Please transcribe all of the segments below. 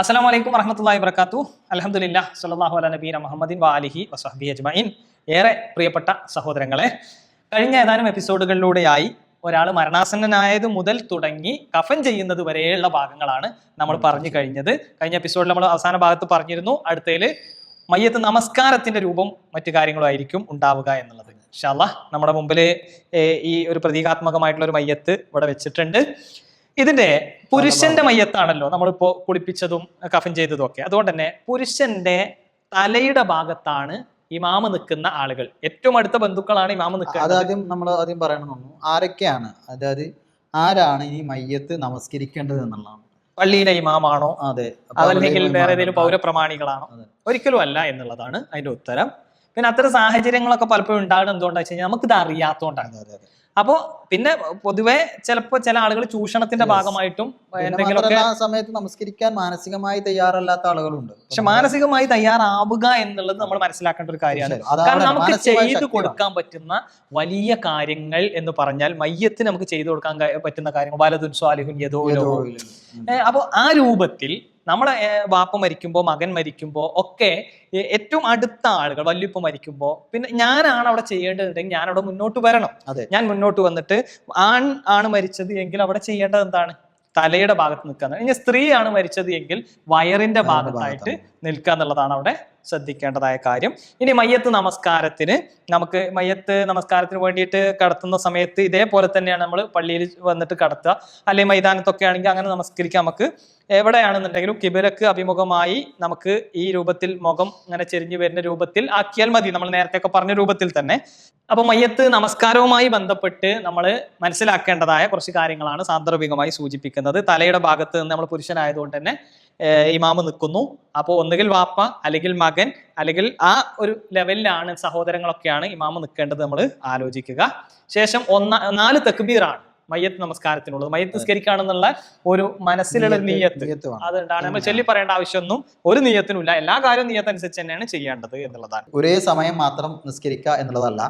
അസ്സലാമു അലൈക്കും വറഹമത്തല്ലാ വർക്കാത്തു അലഹമുല്ല സല്ലല്ലാഹു അല നബീന മുഹമ്മദിൻ വാലിഹി വസഹബി അജ്മഈൻ. ഏറെ പ്രിയപ്പെട്ട സഹോദരങ്ങളെ കഴിഞ്ഞ ഏതാനും എപ്പിസോഡുകളിലൂടെയായി ഒരാൾ മരണാസന്നനായത് മുതൽ തുടങ്ങി കഫൻ ചെയ്യുന്നത് വരെയുള്ള ഭാഗങ്ങളാണ് നമ്മൾ പറഞ്ഞു കഴിഞ്ഞത്. കഴിഞ്ഞ എപ്പിസോഡിൽ നമ്മൾ അവസാന ഭാഗത്ത് പറഞ്ഞിരുന്നു അടുത്തതിൽ മയ്യത്ത് നമസ്കാരത്തിന്റെ രൂപം മറ്റു കാര്യങ്ങളും ആയിരിക്കും ഉണ്ടാവുക എന്നുള്ളത്. ഷാല്ല നമ്മുടെ മുമ്പിൽ ഈ ഒരു പ്രതീകാത്മകമായിട്ടുള്ള ഒരു മയ്യത്ത് ഇവിടെ വെച്ചിട്ടുണ്ട്. ഇതിന്റെ പുരുഷന്റെ മയ്യത്താണല്ലോ നമ്മളിപ്പോ കുളിപ്പിച്ചതും കഫൻ ചെയ്തതും ഒക്കെ. അതുകൊണ്ട് തന്നെ പുരുഷന്റെ തലയുടെ ഭാഗത്താണ് ഇമാമ നിൽക്കുന്ന ആളുകൾ. ഏറ്റവും അടുത്ത ബന്ധുക്കളാണ് ഇമാമ നിൽക്കുന്നത് അതാദ്യം നമ്മൾ ആദ്യം പറയണമെന്നു ആരൊക്കെയാണ്? അതായത് ആരാണ് ഈ മയ്യത്ത് നമസ്കരിക്കേണ്ടത് എന്നുള്ളതാണ്. പള്ളിയിലെ ഇമാമാണോ? അതെ. അതല്ലെങ്കിൽ വേറെ ഏതെങ്കിലും പൗരപ്രമാണികളാണോ? ഒരിക്കലും അല്ല എന്നുള്ളതാണ് അതിന്റെ ഉത്തരം. പിന്നെ അത്തരം സാഹചര്യങ്ങളൊക്കെ പലപ്പോഴും ഉണ്ടാകുന്നത് എന്തുകൊണ്ടാ വെച്ച് കഴിഞ്ഞാൽ നമുക്കിത് അറിയാത്തതുകൊണ്ടാണ്. അപ്പോ പിന്നെ പൊതുവെ ചിലപ്പോ ചില ആളുകൾ ചൂഷണത്തിന്റെ ഭാഗമായിട്ടും എന്തെങ്കിലും എന്തെങ്കിലുമൊക്കെ ആ സമയത്ത് നമസ്കരിക്കാൻ മാനസികമായി തയ്യാറല്ലാത്ത ആളുകളുണ്ട്. പക്ഷെ മാനസികമായി തയ്യാറാവുക എന്നുള്ളത് നമ്മൾ മനസ്സിലാക്കേണ്ട ഒരു കാര്യമാണ്. കാരണം നമുക്ക് ചെയ്തു കൊടുക്കാൻ പറ്റുന്ന വലിയ കാര്യങ്ങൾ എന്ന് പറഞ്ഞാൽ മയ്യത്തിന് നമുക്ക് ചെയ്തു കൊടുക്കാൻ പറ്റുന്ന കാര്യങ്ങൾ. വലതുൻ സ്വാലിഹുൻ യഥോ അപ്പൊ ആ രൂപത്തിൽ നമ്മളെ വാപ്പ മരിക്കുമ്പോൾ മകൻ മരിക്കുമ്പോൾ ഒക്കെ ഏറ്റവും അടുത്ത ആളുകൾ വല്യുപ്പ മരിക്കുമ്പോൾ പിന്നെ ഞാനാണ് അവിടെ ചെയ്യേണ്ടതുണ്ടെങ്കിൽ ഞാൻ അവിടെ മുന്നോട്ട് വരണം. അതെ. ഞാൻ മുന്നോട്ട് വന്നിട്ട് ആൺ ആണ് മരിച്ചത് എങ്കിൽ അവിടെ ചെയ്യേണ്ടത് എന്താണ്? തലയുടെ ഭാഗത്ത് നിൽക്കുക ഇനി സ്ത്രീയാണ് മരിച്ചത് എങ്കിൽ വയറിന്റെ ഭാഗത്തായിട്ട് നിൽക്കുക എന്നുള്ളതാണ് അവിടെ ശ്രദ്ധിക്കേണ്ടതായ കാര്യം. ഇനി മയ്യത്ത് നമസ്കാരത്തിന് നമുക്ക് മയ്യത്ത് നമസ്കാരത്തിന് വേണ്ടിയിട്ട് കടത്തുന്ന സമയത്ത് ഇതേപോലെ തന്നെയാണ് നമ്മൾ പള്ളിയിൽ വന്നിട്ട് കടത്തുക. അല്ലെങ്കിൽ മൈതാനത്തൊക്കെ ആണെങ്കിൽ അങ്ങനെ നമസ്കരിക്കാം നമുക്ക് എവിടെയാണെന്നുണ്ടെങ്കിലും കിബിലക്ക് അഭിമുഖമായി നമുക്ക് ഈ രൂപത്തിൽ മുഖം അങ്ങനെ ചെരിഞ്ഞു വരുന്ന രൂപത്തിൽ ആക്കിയാൽ മതി. നമ്മൾ നേരത്തെ ഒക്കെ പറഞ്ഞ രൂപത്തിൽ തന്നെ. അപ്പൊ മയ്യത്ത് നമസ്കാരവുമായി ബന്ധപ്പെട്ട് നമ്മൾ മനസ്സിലാക്കേണ്ടതായ കുറച്ച് കാര്യങ്ങളാണ് സാന്ദർഭികമായി സൂചിപ്പിക്കുന്നത്. തലയുടെ ഭാഗത്ത് നിന്ന് നമ്മൾ പുരുഷനായതുകൊണ്ട് തന്നെ ഇമാമ് നിൽക്കുന്നു. അപ്പോൾ ഒന്നുകിൽ വാപ്പ അല്ലെങ്കിൽ മകൻ അല്ലെങ്കിൽ ആ ഒരു ലെവലിലാണ് സഹോദരങ്ങളൊക്കെയാണ് ഇമാമ് നിൽക്കേണ്ടത് നമ്മൾ ആലോചിക്കുക. ശേഷം ഒന്ന നാല് തക്ബീറാണ് മയ്യത്ത് നമസ്കാരത്തിനുള്ളത്. മയ്യത്ത് നിസ്കരിക്കുകയാണെന്നുള്ള ഒരു മനസ്സിലുള്ള നീയത്ത്. അതുകൊണ്ടാണ് നമ്മൾ ചൊല്ലി പറയേണ്ട ആവശ്യമൊന്നും ഒരു നീയത്തിനുമില്ല. എല്ലാ കാര്യവും നീയത്തനുസരിച്ച് തന്നെയാണ് ചെയ്യേണ്ടത് എന്നുള്ളതാണ്. ഒരേ സമയം മാത്രം നിസ്കരിക്കുക എന്നുള്ളതല്ല.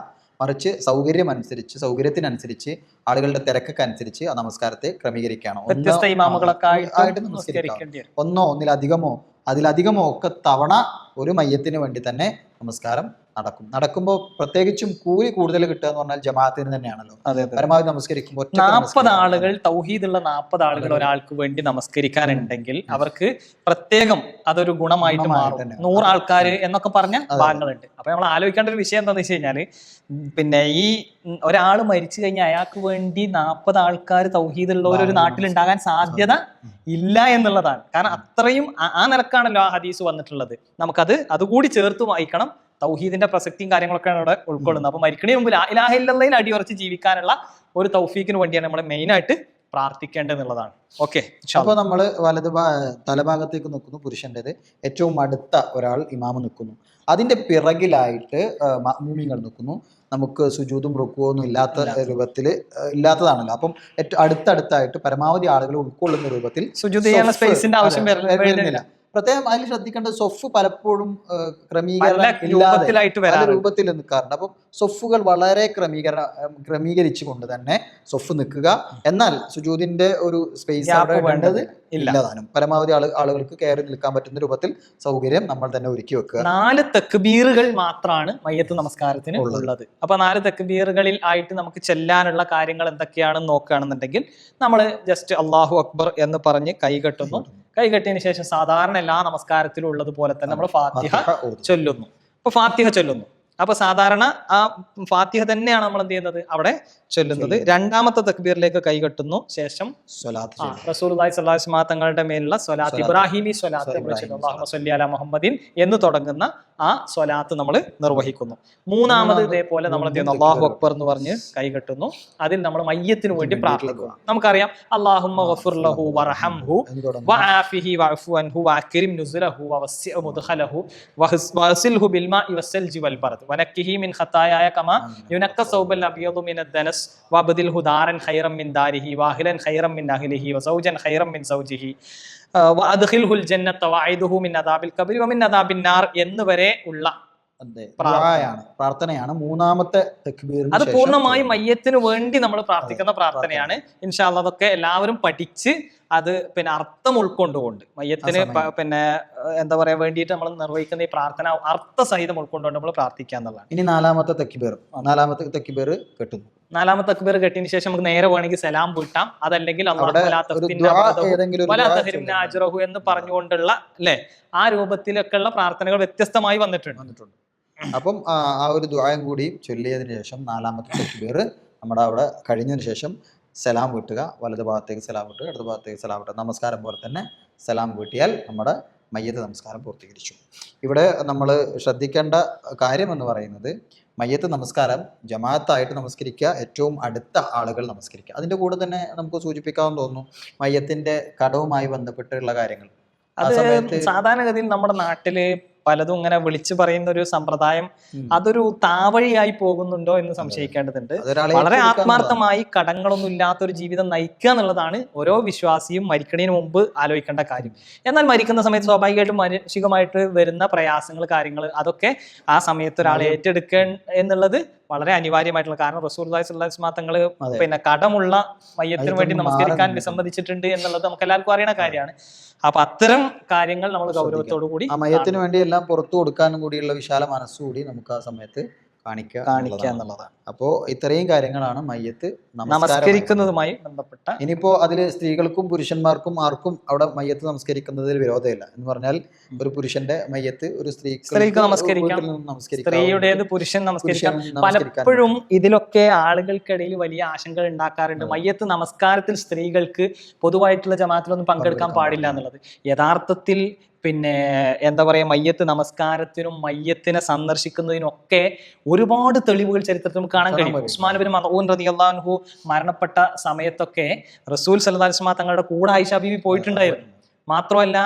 മറിച്ച് സൗകര്യം അനുസരിച്ച് സൗകര്യത്തിനനുസരിച്ച് ആളുകളുടെ തിരക്കൊക്കെ അനുസരിച്ച് ആ നമസ്കാരത്തെ ക്രമീകരിക്കുകയാണ്. ആയിട്ട് ആയിട്ട് നമസ്കരിക്കാം. ഒന്നോ ഒന്നിലധികമോ അതിലധികമോ ഒക്കെ തവണ ഒരു മയ്യത്തിന് വേണ്ടി തന്നെ നമസ്കാരം നടക്കും. നടക്കുമ്പോൾ പ്രത്യേകിച്ചും കൂലി കൂടുതൽ കിട്ടുക എന്ന് പറഞ്ഞാൽ ജമാഅത്തിന് തന്നെയാണല്ലോ. പരമാവധി നമസ്കരിക്കുമ്പോൾ നാൽപ്പത് ആളുകൾ തൗഹീദുള്ള നാൽപ്പത് ആളുകൾ ഒരാൾക്ക് വേണ്ടി നമസ്കരിക്കാനുണ്ടെങ്കിൽ അവർക്ക് പ്രത്യേകം അതൊരു ഗുണമായിട്ട് മാറും. നൂറ് ആൾക്കാർ എന്നൊക്കെ പറഞ്ഞ ഭാഗങ്ങളുണ്ട്. അപ്പൊ നമ്മൾ ആലോചിക്കേണ്ട ഒരു വിഷയം എന്താണെന്ന് വെച്ച് കഴിഞ്ഞാൽ പിന്നെ ഈ ഒരാൾ മരിച്ചു കഴിഞ്ഞാൽ അയാൾക്ക് വേണ്ടി നാൽപ്പത് ആൾക്കാർ തൗഹീദുള്ളവർ ഒരു നാട്ടിൽ നാട്ടിലുണ്ടാകാൻ സാധ്യത ഇല്ല എന്നുള്ളതാണ്. കാരണം അത്രയും ആ- ആ നിലക്കാണല്ലോ ആ ഹദീസ് വന്നിട്ടുള്ളത്. നമുക്കത് അതുകൂടി ചേർത്ത് വായിക്കണം. തൗഹീദിന്റെ പ്രസക്തിയും കാര്യങ്ങളൊക്കെയാണ് അവിടെ ഉൾക്കൊള്ളുന്നത്. അപ്പൊ മരിക്കണേ മുമ്പ് ലാ ഇലാഹ ഇല്ലല്ലയിൽ അടിയുറച്ച് ജീവിക്കാനുള്ള ഒരു തൗഫീക്കിന് വേണ്ടിയാണ് നമ്മൾ മെയിനായിട്ട് പ്രാർത്ഥിക്കേണ്ടതെന്നുള്ളതാണ്. ഓക്കെ അപ്പൊ നമ്മൾ വലത് തലഭാഗത്തേക്ക് നിൽക്കുന്നു പുരുഷന്റെത് ഏറ്റവും അടുത്ത ഒരാൾ ഇമാമ് നിൽക്കുന്നു. അതിന്റെ പിറകിലായിട്ട് മൂമിങ്ങൾ നിൽക്കുന്നു. നമുക്ക് സുജൂതും റുക്കുവോ ഒന്നും ഇല്ലാത്ത. രൂപത്തിൽ ഇല്ലാത്തതാണല്ലോ. അപ്പം ഏറ്റവും അടുത്തടുത്തായിട്ട് പരമാവധി ആളുകൾ ഉൾക്കൊള്ളുന്ന രൂപത്തിൽ സ്പേസിന്റെ ആവശ്യം വരുന്നില്ല. പ്രത്യേകം അതിൽ ശ്രദ്ധിക്കേണ്ടത് സൊഫ് പലപ്പോഴും ക്രമീകരണം ഇല്ലാതെ രൂപത്തിൽ നിൽക്കാറുണ്ട് അപ്പം സൊഫുകൾ വളരെ ക്രമീകരണ ക്രമീകരിച്ചു കൊണ്ട് തന്നെ സൊഫ് നിൽക്കുക. എന്നാൽ സുജൂദിന്റെ ഒരു സ്പേസ് അവിടെ വേണ്ടത് ഇല്ലാതാനും. പരമാവധി ആൾ ആളുകൾക്ക് കയറി നിൽക്കാൻ പറ്റുന്ന രൂപത്തിൽ സൗകര്യം നമ്മൾ തന്നെ ഒരുക്കി വെക്കുക. നാല് തെക്കുബീറുകൾ മാത്രമാണ് മയ്യത്ത് നമസ്കാരത്തിന് ഉള്ളത്. ഉള്ളത്. അപ്പൊ നാല് തെക്കുബീറുകളിൽ ആയിട്ട് നമുക്ക് ചെല്ലാനുള്ള കാര്യങ്ങൾ എന്തൊക്കെയാണെന്ന് നോക്കുകയാണെന്നുണ്ടെങ്കിൽ നമ്മൾ ജസ്റ്റ് അള്ളാഹു അക്ബർ എന്ന് പറഞ്ഞ് കൈകെട്ടുന്നു. കൈകെട്ടിയതിന് ശേഷം സാധാരണ എല്ലാ നമസ്കാരത്തിലും ഉള്ളതുപോലെ തന്നെ നമ്മൾ ഫാത്തിഹ ചൊല്ലുന്നു. അപ്പൊ ഫാത്തിഹ ചൊല്ലുന്നു. അപ്പൊ സാധാരണ ആ ഫാത്തിഹ തന്നെയാണ് നമ്മൾ എന്ത് ചെയ്യുന്നത് അവിടെ ചൊല്ലുന്നത്. രണ്ടാമത്തെ തക്ബീറിലേക്ക് കൈകെട്ടുന്നു ശേഷം സ്വലാത്ത് തങ്ങളുടെ മേലുള്ള സ്വലാത്ത്. ഇബ്രാഹിമി സ്വലാത്ത് മുഹമ്മദിൻ എന്ന് തുടങ്ങുന്ന ആ സ്വലാത്ത് നമ്മൾ നിർവഹിക്കുന്നു. മൂന്നാമത് ഇതേപോലെ നമ്മൾ എന്ത് ചെയ്യുന്നു? അള്ളാഹു അക്ബർ എന്ന് പറഞ്ഞ് കൈകെട്ടുന്നു അതിൽ നമ്മൾ മയ്യത്തിന് വേണ്ടി പ്രാർത്ഥിക്കുക നമുക്കറിയാം അള്ളാഹുമ്മ വനക്കിഹി മിൻ യുനക്ക ദനസ് ഹുദാരൻ ഖൈറം മിൻ ദാരിഹി ഖൈറം മിൻ വസൗജൻ ഖൈറം മിൻ സൗജിഹി. മിൻ അദാബിൽ വമിൻ എന്നുവരെ ഉള്ള പ്രാർത്ഥനയാണ് പ്രാർത്ഥനയാണ് മൂന്നാമത്തെ അത് പൂർണമായും മയ്യത്തിന് വേണ്ടി നമ്മൾ പ്രാർത്ഥിക്കുന്ന പ്രാർത്ഥനയാണ്. ഇൻഷാല്ല അതൊക്കെ എല്ലാവരും പഠിച്ച് അത് പിന്നെ അർത്ഥം ഉൾക്കൊണ്ടുകൊണ്ട് മയ്യത്തിന് പിന്നെ എന്താ പറയാ വേണ്ടിയിട്ട് നമ്മൾ നിർവഹിക്കുന്ന ഈ പ്രാർത്ഥന അർത്ഥസഹിതം ഉൾക്കൊണ്ടുകൊണ്ട് നമ്മൾ പ്രാർത്ഥിക്കുക എന്നുള്ളതാണ്. ഇനി നാലാമത്തെ തെക്കിബേർ നാലാമത്തെ തെക്കിബേർ കെട്ടുന്നു. നാലാമത്തെ തക്ബീർ കെട്ടിയതിന് ശേഷം നമുക്ക് നേരെ വേണമെങ്കിൽ സലാം പൂട്ടാം അതല്ലെങ്കിൽ അജ്റഹു എന്ന് പറഞ്ഞുകൊണ്ടുള്ള അല്ലെ? ആ രൂപത്തിലൊക്കെയുള്ള പ്രാർത്ഥനകൾ വ്യത്യസ്തമായി വന്നിട്ടുണ്ട്. വന്നിട്ടുണ്ട്. അപ്പം ആ ആ ഒരു ദ്വായം കൂടി ചൊല്ലിയതിന് ശേഷം നാലാമത്തെ തക്ബീർ നമ്മുടെ അവിടെ കഴിഞ്ഞതിന് ശേഷം സലാം വീട്ടുക വലത് ഭാഗത്തേക്ക് സലാം വീട്ടുക ഇടത് ഭാഗത്തേക്ക് സലാം വീട്ടുക നമസ്കാരം പോലെ തന്നെ സലാം വീട്ടിയാൽ നമ്മുടെ മയ്യത്ത് നമസ്കാരം പൂർത്തീകരിച്ചു. ഇവിടെ നമ്മൾ ശ്രദ്ധിക്കേണ്ട കാര്യം എന്ന് പറയുന്നത് മയ്യത്ത് നമസ്കാരം ജമാഅത്തായിട്ട് നമസ്കരിക്കുക ഏറ്റവും അടുത്ത ആളുകൾ നമസ്കരിക്കുക. അതിന്റെ കൂടെ തന്നെ നമുക്ക് സൂചിപ്പിക്കാമെന്ന് തോന്നുന്നു മയ്യത്തിന്റെ കടവുമായി ബന്ധപ്പെട്ടുള്ള കാര്യങ്ങൾ. സാധാരണഗതിയിൽ നമ്മുടെ നാട്ടിൽ പലതും ഇങ്ങനെ വിളിച്ചു പറയുന്ന ഒരു സമ്പ്രദായം. അതൊരു താവഴിയായി പോകുന്നുണ്ടോ എന്ന് സംശയിക്കേണ്ടതുണ്ട്. വളരെ ആത്മാർത്ഥമായി കടങ്ങളൊന്നും ഇല്ലാത്ത ഒരു ജീവിതം നയിക്കുക എന്നുള്ളതാണ് ഓരോ വിശ്വാസിയും മരിക്കണതിന് മുമ്പ് ആലോചിക്കേണ്ട കാര്യം. എന്നാൽ മരിക്കുന്ന സമയത്ത് സ്വാഭാവികമായിട്ടും മാനസികമായിട്ട് വരുന്ന പ്രയാസങ്ങൾ കാര്യങ്ങൾ അതൊക്കെ ആ സമയത്ത് ഒരാൾ ഏറ്റെടുക്കുക എന്നുള്ളത് വളരെ അനിവാര്യമായിട്ടുള്ള കാരണം സുല്ലാസ്മാ തങ്ങൾ. പിന്നെ കടമുള്ള മയ്യത്തിന് വേണ്ടി നമസ്കരിക്കാൻ വിസമ്മതിച്ചിട്ടുണ്ട് എന്നുള്ളത് നമുക്ക് എല്ലാവർക്കും അറിയണ കാര്യമാണ്. അപ്പൊ അത്തരം കാര്യങ്ങൾ നമ്മൾ ഗൗരവത്തോടു കൂടി ആ മയത്തിന് വേണ്ടി എല്ലാം പുറത്തു കൊടുക്കാനും കൂടിയുള്ള വിശാല മനസ്സുകൂടി നമുക്ക് ആ സമയത്ത് കാണിക്കുക കാണിക്കുക എന്നുള്ളതാണ്. എന്നുള്ളതാണ്. അപ്പോ ഇത്രയും കാര്യങ്ങളാണ് മയ്യത്ത് നമസ്കരിക്കുന്നതുമായി ബന്ധപ്പെട്ട ഇനിയിപ്പോ അതിൽ സ്ത്രീകൾക്കും പുരുഷന്മാർക്കും ആർക്കും അവിടെ മയ്യത്ത് നമസ്കരിക്കുന്നതിൽ വിരോധമില്ല എന്ന് പറഞ്ഞാൽ ഒരു പുരുഷന്റെ മയ്യത്ത് ഒരു സ്ത്രീ സ്ത്രീക്ക് നമസ്കരിക്കാം. സ്ത്രീയുടേത് പുരുഷൻ നമസ്കരിക്കാം. പലപ്പോഴും ഇതിലൊക്കെ ആളുകൾക്കിടയിൽ വലിയ ആശങ്കകൾ ഉണ്ടാക്കാറുണ്ട്. മയ്യത്ത് നമസ്കാരത്തിൽ സ്ത്രീകൾക്ക് പൊതുവായിട്ടുള്ള ജമാത്തിലൊന്നും പങ്കെടുക്കാൻ പാടില്ല. എന്നുള്ളത്. യഥാർത്ഥത്തിൽ പിന്നെ എന്താ പറയുക മയ്യത്ത് നമസ്കാരത്തിനും മയ്യത്തിനെ സന്ദർശിക്കുന്നതിനും ഒക്കെ ഒരുപാട് തെളിവുകൾ ചരിത്രത്തിൽ നമുക്ക് കാണാൻ കഴിയും. ഉസ്മാൻ ബിൻ മദഊൻ റളിയല്ലാഹു മരണപ്പെട്ട സമയത്തൊക്കെ റസൂൽ അലൈഹി തങ്ങളുടെ കൂടെ ആയിഷ ബീവി പോയിട്ടുണ്ടായിരുന്നു. മാത്രമല്ല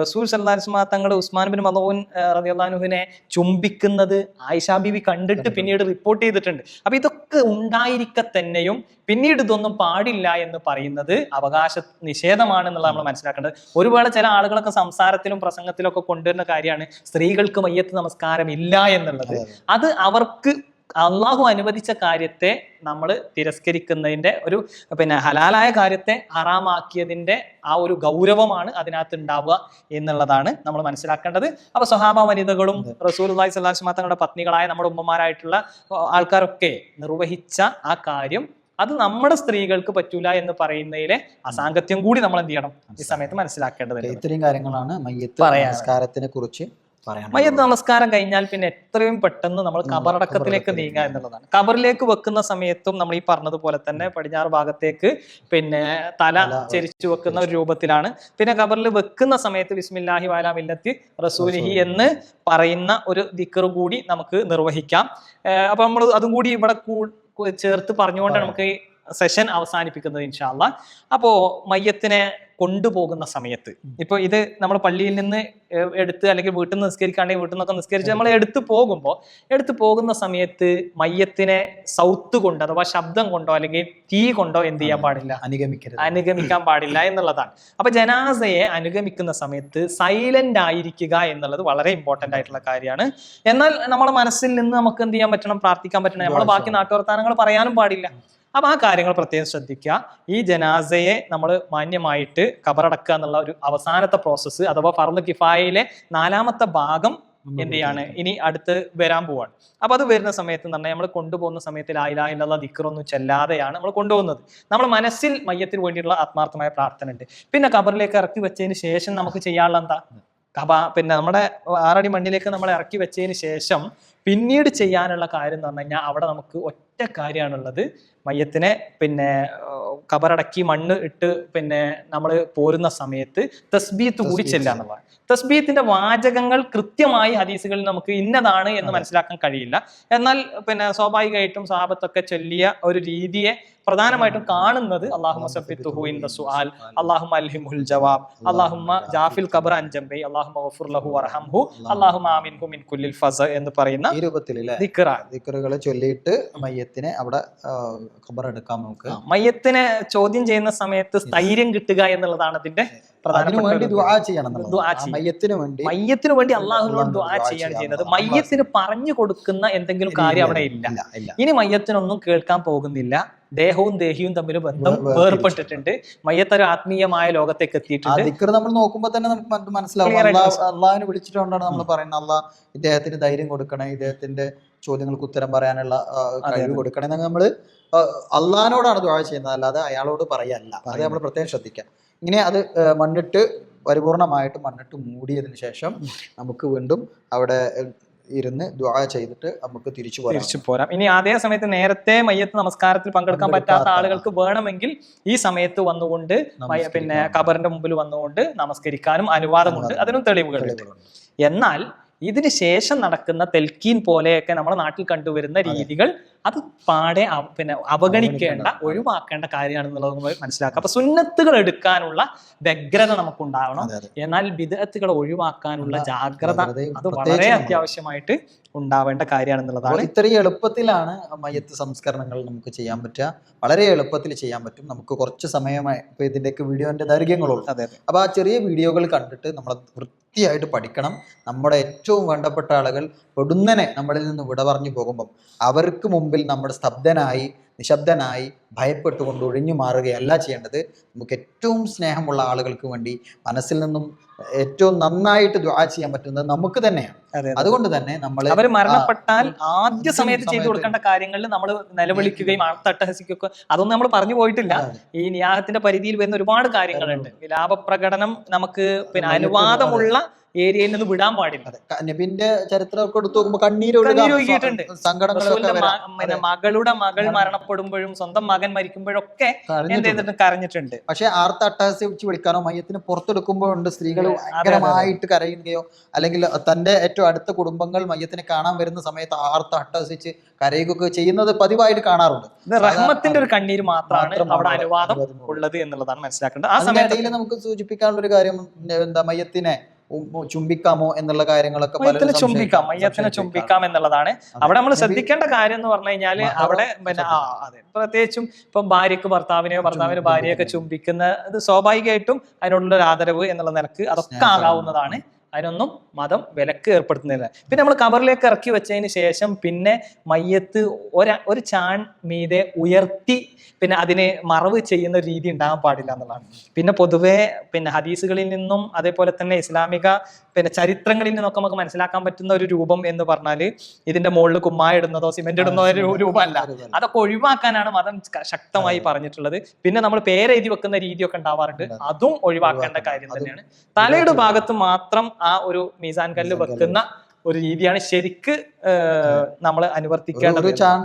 റസൂൽ സല്ലാസ്മാ തങ്ങൾ ഉസ്മാൻ ബിൻ മദോൻ റദിയുല്ലാനുവിനെ ചുംബിക്കുന്നത് ആയിഷാ ബീവി കണ്ടിട്ട് പിന്നീട് റിപ്പോർട്ട് ചെയ്തിട്ടുണ്ട്. അപ്പൊ ഇതൊക്കെ ഉണ്ടായിരിക്കത്തന്നെയും പിന്നീട് ഇതൊന്നും പാടില്ല എന്ന് പറയുന്നത് അവകാശ നിഷേധമാണ് നിഷേധമാണെന്നുള്ള നമ്മൾ മനസ്സിലാക്കേണ്ടത്. ഒരുപാട് ചില ആളുകളൊക്കെ സംസാരത്തിലും പ്രസംഗത്തിലും ഒക്കെ കൊണ്ടുവരുന്ന കാര്യമാണ് സ്ത്രീകൾക്ക് മയ്യത്ത് നമസ്കാരം ഇല്ല എന്നുള്ളത് അത് അവർക്ക് അള്ളാഹു അനുവദിച്ച കാര്യത്തെ നമ്മൾ തിരസ്കരിക്കുന്നതിന്റെ ഒരു പിന്നെ ഹലാലായ കാര്യത്തെ ഹറാമാക്കിയതിന്റെ ആ ഒരു ഗൗരവമാണ് അതിനകത്ത് ഉണ്ടാവുക എന്നുള്ളതാണ് നമ്മൾ മനസ്സിലാക്കേണ്ടത്. അപ്പൊ സ്വഹാബ വനിതകളും റസൂൽ അള്ളാഹി സ്വലാസ്മാ തങ്ങളുടെ പത്നികളായ നമ്മുടെ ഉമ്മമാരായിട്ടുള്ള ആൾക്കാരൊക്കെ നിർവഹിച്ച ആ കാര്യം അത് നമ്മുടെ സ്ത്രീകൾക്ക് പറ്റൂല എന്ന് പറയുന്നതിലെ അസാംഗത്യം കൂടി നമ്മൾ എന്ത് ചെയ്യണം ഈ സമയത്ത് മനസ്സിലാക്കേണ്ടത് ഇത്രയും കാര്യങ്ങളാണ്. നമസ്കാരത്തിനെ കുറിച്ച് മയ്യത്ത് നമസ്കാരം കഴിഞ്ഞാൽ പിന്നെ എത്രയും പെട്ടെന്ന് നമ്മൾ കബറടക്കത്തിലേക്ക് നീങ്ങുക എന്നുള്ളതാണ്. കബറിലേക്ക് വെക്കുന്ന സമയത്തും നമ്മൾ ഈ പറഞ്ഞതുപോലെ തന്നെ പടിഞ്ഞാറ് ഭാഗത്തേക്ക് പിന്നെ തല ചരിച്ചു വെക്കുന്ന ഒരു രൂപത്തിലാണ്. പിന്നെ കബറിൽ വെക്കുന്ന സമയത്ത് ബിസ്മില്ലാഹി വാലാമില്ലത്തി റസൂലിഹി എന്ന് പറയുന്ന ഒരു ദിക്കർ കൂടി നമുക്ക് നിർവഹിക്കാം. അപ്പൊ നമ്മൾ അതും കൂടി ഇവിടെ ചേർത്ത് പറഞ്ഞുകൊണ്ട് നമുക്ക് സെഷൻ അവസാനിപ്പിക്കുന്നത് ഇൻഷാല്ല അപ്പോ മയ്യത്തിനെ കൊണ്ടുപോകുന്ന സമയത്ത് ഇപ്പൊ ഇത് നമ്മൾ പള്ളിയിൽ നിന്ന് എടുത്ത് അല്ലെങ്കിൽ വീട്ടിൽ നിന്ന് നിസ്കരിക്കാണെങ്കിൽ വീട്ടിൽ നിന്നൊക്കെ നിസ്കരിച്ച് നമ്മൾ എടുത്തു പോകുമ്പോൾ എടുത്തു പോകുന്ന സമയത്ത് മയ്യത്തിനെ സൗത്ത് കൊണ്ടോ അഥവാ ശബ്ദം കൊണ്ടോ അല്ലെങ്കിൽ തീ കൊണ്ടോ എന്ത് ചെയ്യാൻ പാടില്ല? അനുഗമിക്കരുത്. അനുഗമിക്കാൻ പാടില്ല എന്നുള്ളതാണ്. അപ്പൊ ജനാസയെ അനുഗമിക്കുന്ന സമയത്ത് സൈലന്റ് ആയിരിക്കുക എന്നുള്ളത് വളരെ ഇമ്പോർട്ടന്റ് ആയിട്ടുള്ള കാര്യമാണ്. എന്നാൽ നമ്മുടെ മനസ്സിൽ നിന്ന് നമുക്ക് എന്ത് ചെയ്യാൻ പറ്റണം? പ്രാർത്ഥിക്കാൻ പറ്റണം. നമ്മൾ ബാക്കി നാട്ടുവർത്താനങ്ങൾ പറയാനും പാടില്ല. അപ്പൊ ആ കാര്യങ്ങൾ പ്രത്യേകം ശ്രദ്ധിക്കുക. ഈ ജനാസയെ നമ്മൾ മാന്യമായിട്ട് കബറടക്കുക എന്നുള്ള ഒരു അവസാനത്തെ പ്രോസസ്സ് അഥവാ ഫർദ് കിഫായയിലെ നാലാമത്തെ ഭാഗം എന്ത് ചെയ്യാണ് ഇനി അടുത്ത് വരാൻ പോവാണ്. അപ്പൊ അത് വരുന്ന സമയത്ത് തന്നെ നമ്മൾ കൊണ്ടുപോകുന്ന സമയത്ത് ലായിലാഹില്ല ദിക്കറൊന്നും ചെല്ലാതെയാണ് നമ്മൾ കൊണ്ടുപോകുന്നത്. നമ്മൾ മനസ്സിൽ മയ്യത്തിന് വേണ്ടിയിട്ടുള്ള ആത്മാർത്ഥമായ പ്രാർത്ഥന ഉണ്ട്. പിന്നെ കബറിലേക്ക് ഇറക്കി വെച്ചതിന് ശേഷം നമുക്ക് ചെയ്യാനുള്ള എന്താ? കബ. പിന്നെ നമ്മുടെ ആറടി മണ്ണിലേക്ക് നമ്മൾ ഇറക്കി വെച്ചതിന് ശേഷം പിന്നീട് ചെയ്യാനുള്ള കാര്യം എന്ന് പറഞ്ഞു കഴിഞ്ഞാൽ അവിടെ നമുക്ക് ഒറ്റ കാര്യമാണുള്ളത്. മയ്യത്തിനെ പിന്നെ കബറടക്കി മണ്ണ് ഇട്ട് പിന്നെ നമ്മൾ പോരുന്ന സമയത്ത് തസ്ബീത്ത് കൂടി ചെല്ലുക എന്നുള്ളതാണ് തസ്ബീത്തിന്റെ വാചകങ്ങൾ കൃത്യമായി ഹദീസുകളിൽ നമുക്ക് ഇന്നതാണ് എന്ന് മനസ്സിലാക്കാൻ കഴിയില്ല. എന്നാൽ പിന്നെ സ്വാഭാവികമായിട്ടും സാബത്തൊക്കെ ചൊല്ലിയ ഒരു രീതിയെ പ്രധാനമായിട്ടും കാണുന്നത് അള്ളാഹുമ സബിത്തുഹു ഇൻ അള്ളാഹുമ അൽഹിമുൽ ജവാബ് അള്ളാഹുമ ജാഫിൽ ഖബർ. അൻജംബൈ അള്ളാഹുമ ഗഫുർ ലഹു വർഹംഹു അള്ളാഹുമ ആമിൻഹു മിൻ കുല്ലിൽ ഫസ എന്ന് പറയുന്ന ഈ രൂപത്തിൽ ദിക്റാണ്. ചൊല്ലിയിട്ട് മയ്യത്തിനെ അവിടെ ഖബറെടുക്കാം നമുക്ക്. മയ്യത്തിനെ ചോദ്യം ചെയ്യുന്ന സമയത്ത് സ്ഥൈര്യം കിട്ടുക എന്നുള്ളതാണ് അതിന്റെ അതിനു വേണ്ടി ദുആ ചെയ്യണം മയ്യത്തിന് വേണ്ടി മയ്യത്തിന് വേണ്ടി അള്ളാഹുവിനോട് ദുആ ചെയ്യാണ് ചെയ്യാം ചെയ്യുന്നത്. മയ്യത്തിന് പറഞ്ഞു കൊടുക്കുന്ന എന്തെങ്കിലും കാര്യം അവിടെ ഇല്ല. ഇനി മയ്യത്തിനൊന്നും കേൾക്കാൻ പോകുന്നില്ല. ദേഹവും ദേഹിയും തമ്മിൽ ബന്ധം വേർപ്പെട്ടിട്ടുണ്ട് മയ്യത്തൊരു ആത്മീയമായ ലോകത്തേക്ക് എത്തിയിട്ടുണ്ട്. ദിക്കർ നമ്മൾ നോക്കുമ്പോൾ തന്നെ നമുക്ക് മനസ്സിലാവും. അള്ളാഹിനെ വിളിച്ചിട്ടുകൊണ്ടാണ് നമ്മൾ പറയുന്നത്. അള്ളാഹ് ഇദ്ദേഹത്തിന് ധൈര്യം കൊടുക്കണേ ഇദ്ദേഹത്തിന്റെ ചോദ്യങ്ങൾക്ക് ഉത്തരം പറയാനുള്ള കഴിവ്. കൊടുക്കണേ നമ്മൾ അള്ളഹാനോടാണ് ദ്വാഴ ചെയ്യുന്നത്. അല്ലാതെ അയാളോട് പറയല്ല. അത് നമ്മൾ പ്രത്യേകം ശ്രദ്ധിക്കാം. ഇങ്ങനെ അത് മണ്ണിട്ട് പരിപൂർണമായിട്ട് മണ്ണിട്ട് മൂടിയതിന് ശേഷം നമുക്ക് വീണ്ടും അവിടെ ഇരുന്ന് ദുആ ചെയ്തിട്ട് നമുക്ക് തിരിച്ചു പോരാം. തിരിച്ചു പോരാം. ഇനി അതേ സമയത്ത് നേരത്തെ മയ്യത്ത് നമസ്കാരത്തിൽ പങ്കെടുക്കാൻ പറ്റാത്ത ആളുകൾക്ക് വേണമെങ്കിൽ ഈ സമയത്ത് വന്നുകൊണ്ട് പിന്നെ കബറിന്റെ ഖബറിന്റെ മുമ്പിൽ വന്നുകൊണ്ട് നമസ്കരിക്കാനും അനുവാദമുണ്ട്. അതിനും തെളിവുകളുണ്ട്. എന്നാൽ ഇതിന് ശേഷം നടക്കുന്ന തെൽക്കീൻ പോലെയൊക്കെ നമ്മുടെ നാട്ടിൽ കണ്ടുവരുന്ന രീതികൾ അത് പാടെ പിന്നെ അവഗണിക്കേണ്ട ഒഴിവാക്കേണ്ട കാര്യമാണെന്നുള്ളത് നമ്മൾ മനസ്സിലാക്കുക. അപ്പൊ സുന്നത്തുകൾ എടുക്കാനുള്ള വ്യഗ്രത നമുക്കുണ്ടാവണം. അതെ, അതെ. എന്നാൽ വിദഗ്ധകൾ ഒഴിവാക്കാനുള്ള ജാഗ്രത അത് വളരെ അത്യാവശ്യമായിട്ട് ഉണ്ടാവേണ്ട കാര്യമാണെന്നുള്ളതാണ്. ഇത്രയും എളുപ്പത്തിലാണ് മയ്യത്ത് സംസ്കരണങ്ങൾ നമുക്ക് ചെയ്യാൻ പറ്റുക. വളരെ എളുപ്പത്തിൽ ചെയ്യാൻ പറ്റും. നമുക്ക് കുറച്ച് സമയമായി ഇപ്പൊ ഇതിന്റെയൊക്കെ വീഡിയോന്റെ ദൈർഘ്യങ്ങളുള്ളൂ. അതെ അപ്പൊ അപ്പോൾ ആ ചെറിയ വീഡിയോകൾ കണ്ടിട്ട് നമ്മൾ വൃത്തിയായിട്ട് പഠിക്കണം. നമ്മുടെ ഏറ്റവും വേണ്ടപ്പെട്ട ആളുകൾ പെടുന്നനെ നമ്മളിൽ നിന്ന് വിട പറഞ്ഞു പോകുമ്പം അവർക്ക് മുമ്പിൽ നമ്മൾ സ്തബ്ധനായി നിശബ്ദനായി ഭയപ്പെട്ടുകൊണ്ട് ഒഴിഞ്ഞു മാറുകയല്ല ചെയ്യേണ്ടത്. നമുക്ക് ഏറ്റവും സ്നേഹമുള്ള ആളുകൾക്ക് വേണ്ടി മനസ്സിൽ നിന്നും ഏറ്റവും നന്നായിട്ട് ദ്വാ ചെയ്യാൻ പറ്റുന്നത് നമുക്ക് തന്നെയാണ്. അതെ അതെ. അതുകൊണ്ട് തന്നെ നമ്മൾ അവർ മരണപ്പെട്ടാൽ ആദ്യ സമയത്ത് ചെയ്തു കൊടുക്കേണ്ട കാര്യങ്ങളിൽ നമ്മൾ നിലവിളിക്കുകയും അട്ടഹസിക്കുകയൊക്കെ അതൊന്നും നമ്മൾ പറഞ്ഞു പോയിട്ടില്ല. ഈ നിയാഹത്തിന്റെ പരിധിയിൽ വരുന്ന ഒരുപാട് കാര്യങ്ങളുണ്ട്. ലാഭപ്രകടനം നമുക്ക് പിന്നെ അനുവാദമുള്ള ഏരിയയിൽ നിന്ന് വിടാൻ പാടില്ല. നബിന്റെ ചരിത്രമൊക്കെ എടുത്തു നോക്കുമ്പോൾ കണ്ണീരൊഴുകാം കണ്ണീരൊഴുകിയിട്ടുണ്ട്. സങ്കടങ്ങളൊക്കെ മകളുടെ മകൾ മരണപ്പെടുമ്പോഴും സ്വന്തം മകൻ മരിക്കുമ്പോഴൊക്കെ എന്ത് കരഞ്ഞിട്ടുണ്ട്. ചെയ്തിട്ട് കരഞ്ഞിട്ടുണ്ട്. പക്ഷെ ആർത്ത അട്ടഹസിച്ച് വിളിക്കാനോ മയത്തിന് പുറത്തെടുക്കുമ്പോഴുണ്ട് സ്ത്രീകൾ ഭയങ്കരമായിട്ട് കരയുകയോ അല്ലെങ്കിൽ തന്റെ ഏറ്റവും അടുത്ത കുടുംബങ്ങൾ മയ്യത്തിനെ കാണാൻ വരുന്ന സമയത്ത് ആർത്ത അട്ടഹസിച്ച് കരയുകയൊക്കെ ചെയ്യുന്നത് പതിവായിട്ട് കാണാറുണ്ട്. റഹ്മത്തിന്റെ ഒരു കണ്ണീര് മാത്രമാണ് അവിടെ അനുവാദം ഉള്ളത് എന്നുള്ളതാണ് മനസ്സിലാക്കേണ്ടത്. ആ സമയത്ത് നമുക്ക് സൂചിപ്പിക്കാനുള്ള ഒരു കാര്യം എന്താ മയ്യത്തിനെ ചുംബിക്കാമോ എന്നുള്ള കാര്യങ്ങളൊക്കെ മയ്യത്തിനെ. ചുംബിക്കാം മയ്യത്തിനെ ചുംബിക്കാം എന്നുള്ളതാണ്. അവിടെ നമ്മൾ ശ്രദ്ധിക്കേണ്ട കാര്യം എന്ന് പറഞ്ഞു കഴിഞ്ഞാൽ അവിടെ പിന്നെ ആ അതെ. പ്രത്യേകിച്ചും ഇപ്പം ഭാര്യക്ക് ഭർത്താവിനെയോ ഭർത്താവിന് ഭാര്യയൊക്കെ ചുംബിക്കുന്ന ഇത് സ്വാഭാവികമായിട്ടും അതിനോടുള്ള ഒരു ആദരവ് എന്നുള്ള നിലയ്ക്ക് അതൊക്കെ. ആകാവുന്നതാണ്. അതിനൊന്നും മതം വിലക്ക് ഏർപ്പെടുത്തുന്നില്ല. പിന്നെ നമ്മൾ കബറിലേക്ക് ഇറക്കി വെച്ചതിന് ശേഷം പിന്നെ മയ്യത്ത് ഒരു ഒരു ചാൺ മീതെ ഉയർത്തി പിന്നെ അതിനെ മറവ് ചെയ്യുന്ന രീതി ഉണ്ടാകാൻ പാടില്ല എന്നുള്ളതാണ്. പിന്നെ പൊതുവെ പിന്നെ ഹദീസുകളിൽ നിന്നും അതേപോലെ തന്നെ ഇസ്ലാമിക പിന്നെ ചരിത്രങ്ങളിൽ നിന്നൊക്കെ നമുക്ക് മനസ്സിലാക്കാൻ പറ്റുന്ന ഒരു രൂപം എന്ന് പറഞ്ഞാൽ ഇതിന്റെ മുകളിൽ കുമ്മായ ഇടുന്നതോ സിമെന്റ് ഇടുന്നതോ ഒരു രൂപമല്ല. അതൊക്കെ ഒഴിവാക്കാനാണ് മതം ശക്തമായി പറഞ്ഞിട്ടുള്ളത്. പിന്നെ നമ്മൾ പേരെഴുതി വെക്കുന്ന രീതിയൊക്കെ ഉണ്ടാവാറുണ്ട്. അതും ഒഴിവാക്കേണ്ട കാര്യം തന്നെയാണ്. തലയുടെ ഭാഗത്ത് മാത്രം ആ ഒരു മീസാൻ കല്ല് വെക്കുന്ന ഒരു രീതിയാണ് ശരിക്ക് നമ്മൾ അനുവർത്തിക്കേണ്ടത് ഒരു ചാൺ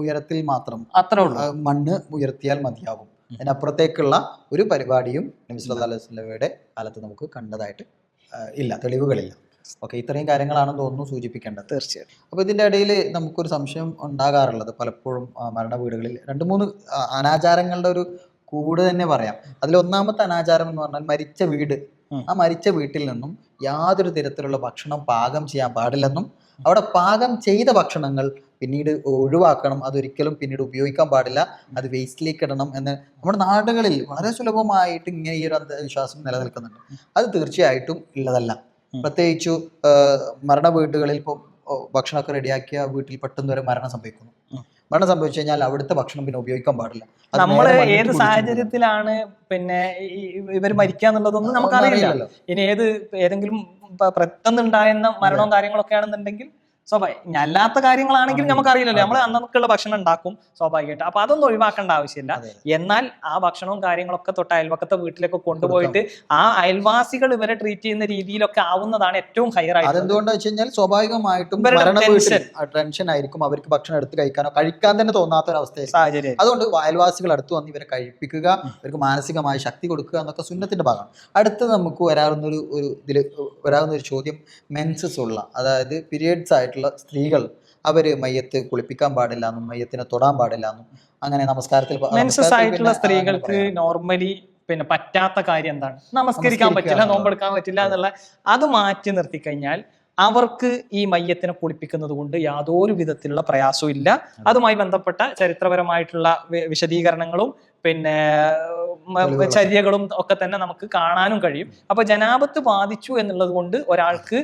ഉയരത്തിൽ മാത്രം. അത്ര ഉള്ളൂ. മണ്ണ് ഉയർത്തിയാൽ മതിയാകും അതിനപ്പുറത്തേക്കുള്ള ഒരു പരിപാടിയും നബി അലൈഹി വസല്ലമയുടെ കാലത്ത് നമുക്ക് കണ്ടതായിട്ട് ഇല്ല തെളിവുകളില്ല. ഓക്കെ ഇത്രയും കാര്യങ്ങളാണെന്ന് തോന്നുന്നു സൂചിപ്പിക്കേണ്ടത്. തീർച്ചയായും അപ്പോൾ ഇതിന്റെ ഇടയിൽ നമുക്കൊരു സംശയം ഉണ്ടാകാറുള്ളത് പലപ്പോഴും മരണ വീടുകളിൽ രണ്ട് മൂന്ന് അനാചാരങ്ങളുടെ ഒരു കൂട് തന്നെ പറയാം. അതിൽ ഒന്നാമത്തെ അനാചാരം എന്ന് പറഞ്ഞാൽ മരിച്ച വീട്. ആ മരിച്ച വീട്ടിൽ നിന്നും യാതൊരു തരത്തിലുള്ള ഭക്ഷണം പാകം ചെയ്യാൻ പാടില്ലെന്നും അവിടെ പാകം ചെയ്ത ഭക്ഷണങ്ങൾ പിന്നീട് ഒഴിവാക്കണം അതൊരിക്കലും പിന്നീട് ഉപയോഗിക്കാൻ പാടില്ല അത് വേസ്റ്റിലേക്ക് ഇടണം എന്ന് നമ്മുടെ നാടുകളിൽ വളരെ സുലഭമായിട്ട് ഇങ്ങനെ ഈ ഒരു അന്ധവിശ്വാസം നിലനിൽക്കുന്നുണ്ട് അത് തീർച്ചയായിട്ടും ഉള്ളതല്ല. പ്രത്യേകിച്ചു മരണ വീടുകളിൽ ഇപ്പോൾ ഭക്ഷണമൊക്കെ റെഡിയാക്കിയ വീട്ടിൽ പെട്ടെന്ന് ഒരു മരണം സംഭവിക്കുന്നു. മരണം സംഭവിച്ചു കഴിഞ്ഞാൽ അവിടുത്തെ ഭക്ഷണം പിന്നെ ഉപയോഗിക്കാൻ പാടില്ല. നമ്മൾ നമ്മൾ ഏത് സാഹചര്യത്തിലാണ് പിന്നെ ഇവർ മരിക്കുക എന്നുള്ളതൊന്നും നമുക്കറിയില്ല. അറിയില്ലല്ലോ. ഇനി ഏത് ഏതെങ്കിലും പെട്ടെന്നുണ്ടായിരുന്ന മരണവും കാര്യങ്ങളൊക്കെ ആണെന്നുണ്ടെങ്കിൽ സ്വാഭാവിക. അല്ലാത്ത കാര്യങ്ങളാണെങ്കിൽ നമുക്കറിയില്ലല്ലോ. നമ്മൾ അന്നൊക്കെയുള്ള ഭക്ഷണം ഉണ്ടാക്കും സ്വാഭാവികമായിട്ട്. അപ്പൊ അതൊന്നും ഒഴിവാക്കേണ്ട ആവശ്യമില്ല. എന്നാൽ ആ ഭക്ഷണവും കാര്യങ്ങളൊക്കെ തൊട്ട് അയൽവക്കത്തെ വീട്ടിലേക്ക് കൊണ്ടുപോയിട്ട് ആ അയൽവാസികൾ ഇവരെ ട്രീറ്റ് ചെയ്യുന്ന രീതിയിലൊക്കെ ആവുന്നതാണ് ഏറ്റവും ഹയർ ആയിട്ട് അതെന്തുകൊണ്ടാ വെച്ച് കഴിഞ്ഞാൽ സ്വാഭാവികമായിട്ടും ടെൻഷൻ ആയിരിക്കും അവർക്ക് ഭക്ഷണം എടുത്ത് കഴിക്കാനോ കഴിക്കാൻ തന്നെ തോന്നാത്ത ഒരു അവസ്ഥയായിരിക്കും സാഹചര്യം. അതുകൊണ്ട് അയൽവാസികൾ അടുത്ത് വന്ന് ഇവരെ കഴിപ്പിക്കുക ഇവർക്ക് മാനസികമായി ശക്തി കൊടുക്കുക എന്നൊക്കെ സുന്നത്തിന്റെ ഭാഗമാണ്. അടുത്ത് നമുക്ക് വരാവുന്ന ഒരു ഒരു ഇതിൽ വരാവുന്ന ഒരു ചോദ്യം മെൻസസ് ഉള്ള അതായത് പീരിയഡ്സ് ആയിട്ടുള്ള സ്ത്രീകൾ അവർ മയ്യത്ത് കുളിപ്പിക്കാൻ പാടില്ല എന്നും മയ്യത്തിനെ തൊടാൻ പാടില്ല എന്നും. അങ്ങനെ നമസ്കാരത്തിൽ മെൻസസ് ആയിട്ടുള്ള സ്ത്രീകൾക്ക് നോർമലി പിന്നെ പറ്റാത്ത കാര്യം എന്താണ്? നമസ്കരിക്കാൻ പറ്റില്ല നോമ്പെടുക്കാൻ പറ്റില്ല എന്നുള്ള അത് മാറ്റി നിർത്തി കഴിഞ്ഞാൽ അവർക്ക് ഈ മയ്യത്തിനെ കുളിപ്പിക്കുന്നത് കൊണ്ട് യാതൊരു വിധത്തിലുള്ള പ്രയാസവും ഇല്ല. അതുമായി ബന്ധപ്പെട്ട ചരിത്രപരമായിട്ടുള്ള വിശദീകരണങ്ങളും പിന്നെ ചര്യകളും ഒക്കെ തന്നെ നമുക്ക് കാണാനും കഴിയും. അപ്പൊ ജനാപത്ത് ബാധിച്ചു എന്നുള്ളത് കൊണ്ട് ഒരാൾക്ക്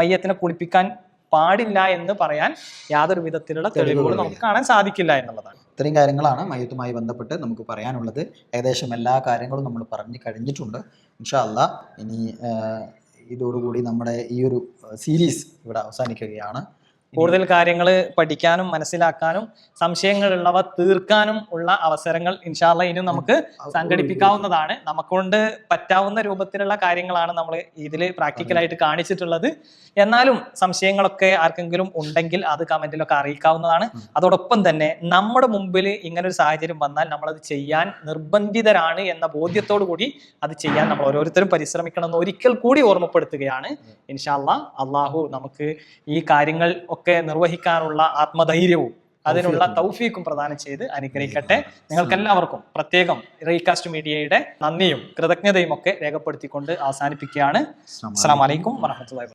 മയ്യത്തിനെ കുളിപ്പിക്കാൻ പാടില്ല എന്ന് പറയാൻ യാതൊരു വിധത്തിലുള്ള തെളിവുകളും നമുക്ക് കാണാൻ സാധിക്കില്ല എന്നുള്ളതാണ്. ഇത്രയും കാര്യങ്ങളാണ് മയത്തുമായി ബന്ധപ്പെട്ട് നമുക്ക് പറയാനുള്ളത്. ഏകദേശം എല്ലാ കാര്യങ്ങളും നമ്മൾ പറഞ്ഞു കഴിഞ്ഞിട്ടുണ്ട്. ഇൻഷാല്ല ഇനി ഇതോടുകൂടി നമ്മുടെ ഈ ഒരു സീരീസ് ഇവിടെ അവസാനിക്കുകയാണ്. കൂടുതൽ കാര്യങ്ങൾ പഠിക്കാനും മനസ്സിലാക്കാനും സംശയങ്ങളുള്ളവ തീർക്കാനും ഉള്ള അവസരങ്ങൾ ഇൻഷാല്ല ഇനി നമുക്ക് സംഘടിപ്പിക്കാവുന്നതാണ്. നമുക്കൊണ്ട് പറ്റാവുന്ന രൂപത്തിലുള്ള കാര്യങ്ങളാണ് നമ്മൾ ഇതിൽ പ്രാക്ടിക്കലായിട്ട് കാണിച്ചിട്ടുള്ളത്. എന്നാലും സംശയങ്ങളൊക്കെ ആർക്കെങ്കിലും ഉണ്ടെങ്കിൽ അത് കമന്റിലൊക്കെ അറിയിക്കാവുന്നതാണ്. അതോടൊപ്പം തന്നെ നമ്മുടെ മുമ്പിൽ ഇങ്ങനെ ഒരു സാഹചര്യം വന്നാൽ നമ്മളത് ചെയ്യാൻ നിർബന്ധിതരാണ് എന്ന ബോധ്യത്തോടു കൂടി അത് ചെയ്യാൻ നമ്മൾ ഓരോരുത്തരും പരിശ്രമിക്കണം എന്ന് ഒരിക്കൽ കൂടി ഓർമ്മപ്പെടുത്തുകയാണ്. ഇൻഷാല്ല അള്ളാഹു നമുക്ക് ഈ കാര്യങ്ങൾ ഒക്കെ നിർവഹിക്കാനുള്ള ആത്മധൈര്യവും അതിനുള്ള തൗഫീക്കും പ്രദാനം ചെയ്ത് അനുഗ്രഹിക്കട്ടെ. നിങ്ങൾക്ക് എല്ലാവർക്കും പ്രത്യേകം റീകാസ്റ്റ് മീഡിയയുടെ നന്ദിയും കൃതജ്ഞതയും ഒക്കെ രേഖപ്പെടുത്തിക്കൊണ്ട് അവസാനിപ്പിക്കുകയാണ്. അസ്സാം വലൈക്കും വറഹമത്തുള്ളാഹി